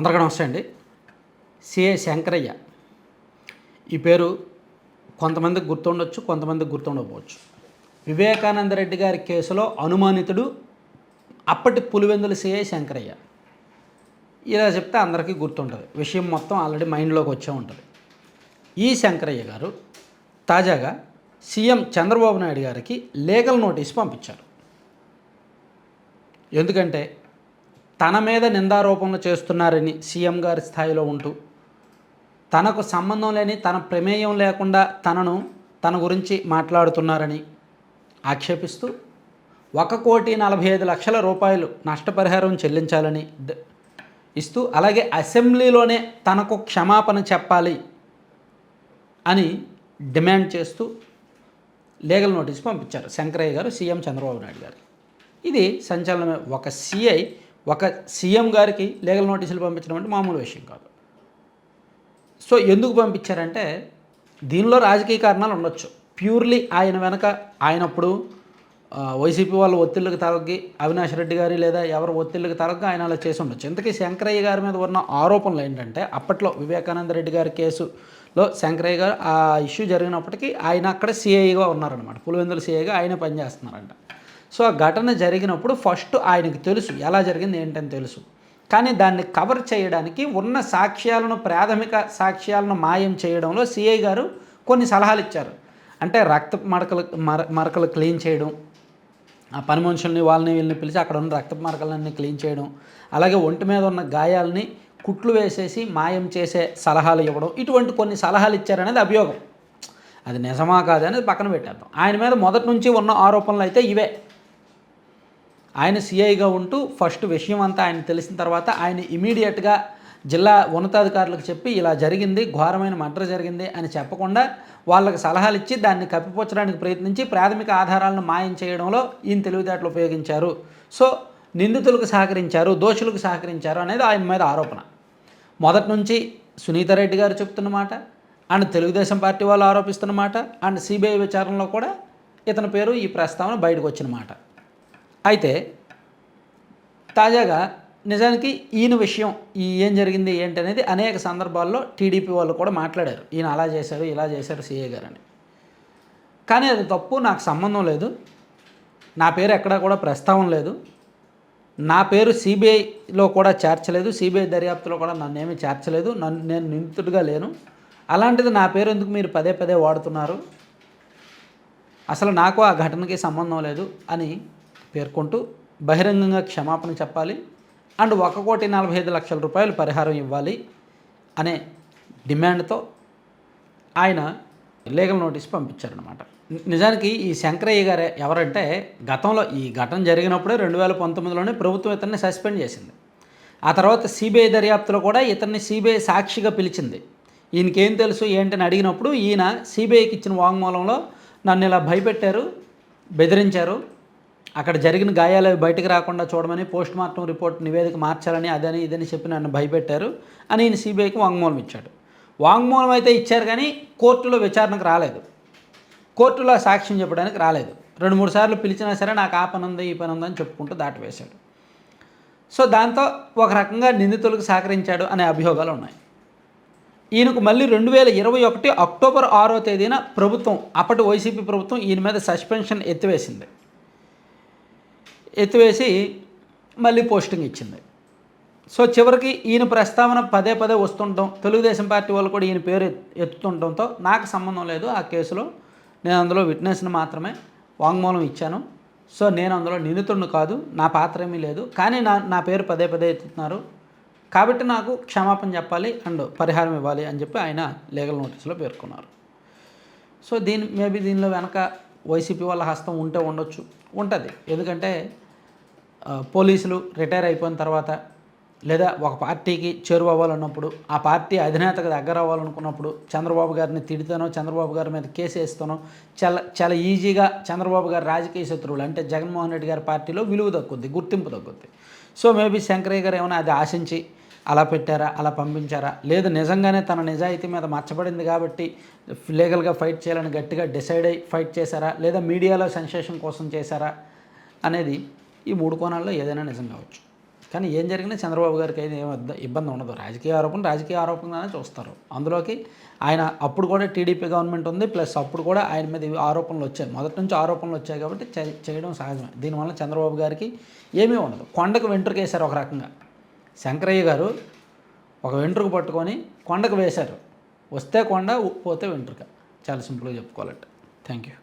అందరికీ నమస్తే అండి. సిఏ శంకరయ్య. ఈ పేరు కొంతమందికి గుర్తుండొచ్చు కొంతమందికి గుర్తుండకపోవచ్చు. వివేకానంద రెడ్డి గారి కేసులో అనుమానితుడు అప్పటి పులివెందుల సిఐ శంకరయ్య. ఇలా చెప్తే అందరికీ గుర్తుంటుంది. విషయం మొత్తం ఆల్రెడీ మైండ్లోకి వచ్చే ఉంటుంది. ఈ శంకరయ్య గారు తాజాగా సీఎం చంద్రబాబు నాయుడు గారికి లీగల్ నోటీస్ పంపించారు. ఎందుకంటే తన మీద నిందారోపణలు చేస్తున్నారని సీఎం గారి స్థాయిలో ఉంటూ తనకు సంబంధం లేని తన ప్రమేయం లేకుండా తనను తన గురించి మాట్లాడుతున్నారని ఆక్షేపిస్తూ ఒక కోటి నలభై ఐదు లక్షల రూపాయలు నష్టపరిహారం చెల్లించాలని ఇస్తూ అలాగే అసెంబ్లీలోనే తనకు క్షమాపణ చెప్పాలి అని డిమాండ్ చేస్తూ లీగల్ నోటీస్ పంపించారు శంకరయ్య గారు సీఎం చంద్రబాబు నాయుడు గారు. ఇది సంచలనమే. ఒక సీఐ ఒక సీఎం గారికి లీగల్ నోటీసులు పంపించడం అంటే మామూలు విషయం కాదు. సో ఎందుకు పంపించారంటే దీనిలో రాజకీయ కారణాలు ఉండొచ్చు. ప్యూర్లీ ఆయన వెనక ఆయనప్పుడు వైసీపీ వాళ్ళ ఒత్తిళ్ళకి తలగి అవినాష్ రెడ్డి గారి లేదా ఎవరు ఒత్తిళ్ళకి తలగ్గా ఆయన అలా చేసి ఉండొచ్చు. ఇంతకీ శంకరయ్య గారి మీద ఉన్న ఆరోపణలు ఏంటంటే అప్పట్లో వివేకానంద రెడ్డి గారి కేసులో శంకరయ్య గారు ఆ ఇష్యూ జరిగినప్పటికీ ఆయన అక్కడ సిఐగా ఉన్నారనమాట పులివెందుల సిఐగా ఆయన పనిచేస్తున్నారంట. సో ఆ ఘటన జరిగినప్పుడు ఫస్ట్ ఆయనకి తెలుసు. ఎలా జరిగింది ఏంటని తెలుసు. కానీ దాన్ని కవర్ చేయడానికి ఉన్న సాక్ష్యాలను ప్రాథమిక సాక్ష్యాలను మాయం చేయడంలో సిఐ గారు కొన్ని సలహాలు ఇచ్చారు. అంటే రక్త మరకలు మర మరకలు క్లీన్ చేయడం ఆ పని మనుషుల్ని వాళ్ళని వీళ్ళని పిలిచి అక్కడ ఉన్న రక్త మరకలన్నీ క్లీన్ చేయడం అలాగే ఒంటి మీద ఉన్న గాయాలని కుట్లు వేసేసి మాయం చేసే సలహాలు ఇవ్వడం ఇటువంటి కొన్ని సలహాలు ఇచ్చారనేది అభియోగం. అది నిజమా కాదనేది పక్కన పెట్టేద్దాం. ఆయన మీద మొదటి నుంచి ఉన్న ఆరోపణలు అయితే ఇవే. ఆయన సిఐగా ఉంటూ ఫస్ట్ విషయం అంతా ఆయన తెలిసిన తర్వాత ఆయన ఇమీడియట్గా జిల్లా ఉన్నతాధికారులకు చెప్పి ఇలా జరిగింది ఘోరమైన మర్డర్ జరిగింది అని చెప్పకుండా వాళ్ళకి సలహాలు ఇచ్చి దాన్ని కప్పిపుచ్చడానికి ప్రయత్నించి ప్రాథమిక ఆధారాలను మాయం చేయడంలో ఈయన తెలివితేటలు ఉపయోగించారు. సో నిందితులకు సహకరించారు దోషులకు సహకరించారు అనేది ఆయన మీద ఆరోపణ. మొదటి నుంచి సునీత రెడ్డి గారు చెప్తున్న మాట అండ్ తెలుగుదేశం పార్టీ వాళ్ళు ఆరోపిస్తున్న మాట అండ్ సిబిఐ విచారణలో కూడా ఇతని పేరు ఈ ప్రస్తావన బయటకు వచ్చిన మాట. అయితే తాజాగా నిజానికి ఈయన విషయం ఈ ఏం జరిగింది ఏంటి అనేది అనేక సందర్భాల్లో టీడీపీ వాళ్ళు కూడా మాట్లాడారు. ఈయన అలా చేశారు ఇలా చేశారు సీఏ గారు అని కానీ అది తప్పు నాకు సంబంధం లేదు. నా పేరు ఎక్కడా కూడా ప్రస్తావన లేదు. నా పేరు సిబిఐలో కూడా చేర్చలేదు. సిబిఐ దర్యాప్తులో కూడా నన్ను ఏమీ చేర్చలేదు. నన్ను నేను నిందితుడిగా లేను. అలాంటిది నా పేరు ఎందుకు మీరు పదే పదే వాడుతున్నారు? అసలు నాకు ఆ ఘటనకి సంబంధం లేదు అని పేర్కొంటూ బహిరంగంగా క్షమాపణ చెప్పాలి అండ్ ఒక కోటి నలభై ఐదు లక్షల రూపాయలు పరిహారం ఇవ్వాలి అనే డిమాండ్తో ఆయన లీగల్ నోటీస్ పంపించారనమాట నిజానికి ఈ శంకరయ్య గారు ఎవరంటే గతంలో ఈ ఘటన జరిగినప్పుడే రెండు వేల పంతొమ్మిదిలోనే ప్రభుత్వం ఇతన్ని సస్పెండ్ చేసింది. ఆ తర్వాత సిబిఐ దర్యాప్తులో కూడా ఇతన్ని సిబిఐ సాక్షిగా పిలిచింది. ఈయనకేం తెలుసు ఏంటని అడిగినప్పుడు ఈయన సిబిఐకి ఇచ్చిన వాంగ్మూలంలో నన్ను ఇలా భయపెట్టారు బెదిరించారు అక్కడ జరిగిన గాయాలు బయటకు రాకుండా చూడమని పోస్ట్ మార్టం రిపోర్ట్ నివేదిక మార్చాలని అదని ఇదని చెప్పి నన్ను భయపెట్టారు అని ఈయన సిబిఐకి వాంగ్మూలం ఇచ్చాడు. వాంగ్మూలం అయితే ఇచ్చారు కానీ కోర్టులో విచారణకు రాలేదు. కోర్టులో సాక్ష్యం చెప్పడానికి రాలేదు. రెండు మూడు సార్లు పిలిచినా సరే నాకు ఆ పని ఉంది ఈ పని ఉందని చెప్పుకుంటూ దాటివేశాడు. సో దాంతో ఒక రకంగా నిందితులకు సహకరించాడు అనే అభియోగాలు ఉన్నాయి. ఈయనకు మళ్ళీ రెండు వేల ఇరవై ఒకటి అక్టోబర్ ఆరో తేదీన ప్రభుత్వం అప్పటి వైసీపీ ప్రభుత్వం ఈయన మీద సస్పెన్షన్ ఎత్తివేసింది. ఎత్తివేసి మళ్ళీ పోస్టింగ్ ఇచ్చింది. సో చివరికి ఈయన ప్రస్తావన పదే పదే వస్తుండటం తెలుగుదేశం పార్టీ వాళ్ళు కూడా ఈయన పేరు ఎత్తుతుండటంతో నాకు సంబంధం లేదు. ఆ కేసులో నేను అందులో విట్నెస్ని మాత్రమే వాంగ్మూలం ఇచ్చాను. సో నేను అందులో నిందితుడిని కాదు నా పాత్ర ఏమీ లేదు. కానీ నా నా పేరు పదే పదే ఎత్తుతున్నారు. కాబట్టి నాకు క్షమాపణ చెప్పాలి అండ్ పరిహారం ఇవ్వాలి అని చెప్పి ఆయన లీగల్ నోటీసులో పేర్కొన్నారు. సో దీని మేబీ దీనిలో వెనక వైసీపీ వాళ్ళ హస్తం ఉంటే ఉండొచ్చు ఉంటుంది. ఎందుకంటే పోలీసులు రిటైర్ అయిపోయిన తర్వాత లేదా ఒక పార్టీకి చేరువవ్వాలన్నప్పుడు ఆ పార్టీ అధినేతకు దగ్గర అవ్వాలనుకున్నప్పుడు చంద్రబాబు గారిని తిడితేనో చంద్రబాబు గారి మీద కేసు వేస్తానో చాలా చాలా ఈజీగా చంద్రబాబు గారి రాజకీయ శత్రువులు అంటే జగన్మోహన్ రెడ్డి గారి పార్టీలో విలువ తగ్గుద్ది గుర్తింపు తగ్గుద్ది. సో మేబీ శంకరయ్య గారు ఏమైనా అది ఆశించి అలా పెట్టారా అలా పంపించారా? లేదు నిజంగానే తన నిజాయితీ మీద మచ్చబడింది కాబట్టి లీగల్గా ఫైట్ చేయాలని గట్టిగా డిసైడ్ అయ్యి ఫైట్ చేశారా? లేదా మీడియాలో సెన్సేషన్ కోసం చేశారా? అనేది ఈ మూడు కోణాల్లో ఏదైనా నిజం కావచ్చు. కానీ ఏం జరిగినా చంద్రబాబు గారికి అయితే ఏం ఇబ్బంది ఉండదు. రాజకీయ ఆరోపణ రాజకీయ ఆరోపణగానే చూస్తారు. అందులోకి ఆయన అప్పుడు కూడా టీడీపీ గవర్నమెంట్ ఉంది. ప్లస్ అప్పుడు కూడా ఆయన మీద ఆరోపణలు వచ్చాయి. మొదటి నుంచి ఆరోపణలు వచ్చాయి కాబట్టి చేయడం సహజమే. దీనివల్ల చంద్రబాబు గారికి ఏమీ ఉండదు. కొండకు వెంట్రుక వేశారు ఒక రకంగా. శంకరయ్య గారు ఒక వెంట్రుక పట్టుకొని కొండకు వేశారు. వస్తే కొండ పోతే వెంట్రుక. చాలా సింపుల్గా చెప్పుకోవాలంటే. Thank you